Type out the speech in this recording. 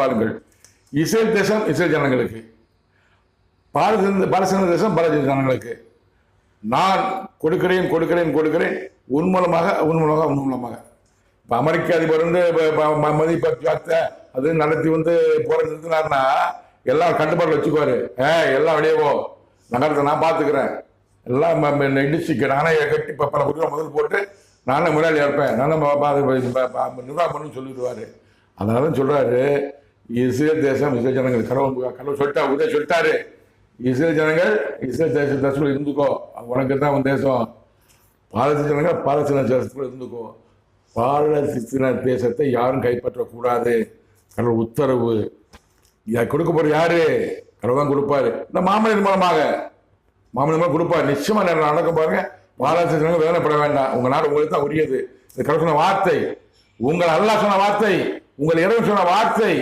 பாருங்கள். இஸ்ரேல் தேசம் இஸ்ரேல் ஜனங்களுக்கு. பாலஸ்தீன பாலஸ்தீன தேசம் பாலஸ்தீன ஜனங்களுக்கு. நான் கொடுக்கிறேன் கொடுக்கிறேன் கொடுக்கிறேன். உன் மூலமாக உன் மூலமாக உன் மூலமாக. இப்போ அமெரிக்க அதிபர் வந்து மதிப்பை ப- அது நடத்தி வந்து போற நிறுத்தினார்னா எல்லாம் கட்டுப்பாடு வச்சுக்குவாரு. ஏ எல்லாம் வெளியே போ. நகரத்தை நான் பார்த்துக்கிறேன் எல்லாம் ம- நானே கட்டி இப்போ பல குடிகளை முதல் போட்டு நானே முதலாளி இருப்பேன் நானும் நிர்வாகம் பண்ணுன்னு சொல்லிடுவார். அதனால தான் இஸ்ரேல் தேசம் இஸ்ரேல் ஜனங்கள் கடவுள் கடவுள் சொல்லிட்டா உதய சொல்லிட்டாரு. இஸ்ரேல் ஜனங்கள் இஸ்ரேல் தேச தேசத்தில் இருந்துக்கோ. உனக்கு தான் அவன் தேசம். பாலஸ்தீன ஜனங்கள் பாலஸ்தீன தேசத்தில் இருந்துக்கோ. பாலஸ்தீன தேசத்தை யாரும் கைப்பற்றக்கூடாது. கடவுள் உத்தரவு. இதை கொடுக்க போற யாரு? கடவுள் தான் கொடுப்பாரு. இந்த மாமனின் மூலமாக. மாமனின் மூலம் கொடுப்பாரு. நிச்சயமா நேரம் நடக்கும் பாருங்க. பாலஸ்தீன ஜனங்கள் வேதனைப்பட வேண்டாம். உங்க நாடு உங்களுக்கு தான் உரியது. இந்த கடவுள் சொன்ன வார்த்தை. உங்கள் அல்லாஹ் சொன்ன வார்த்தை. உங்கள் இறைவன் சொன்ன வார்த்தை.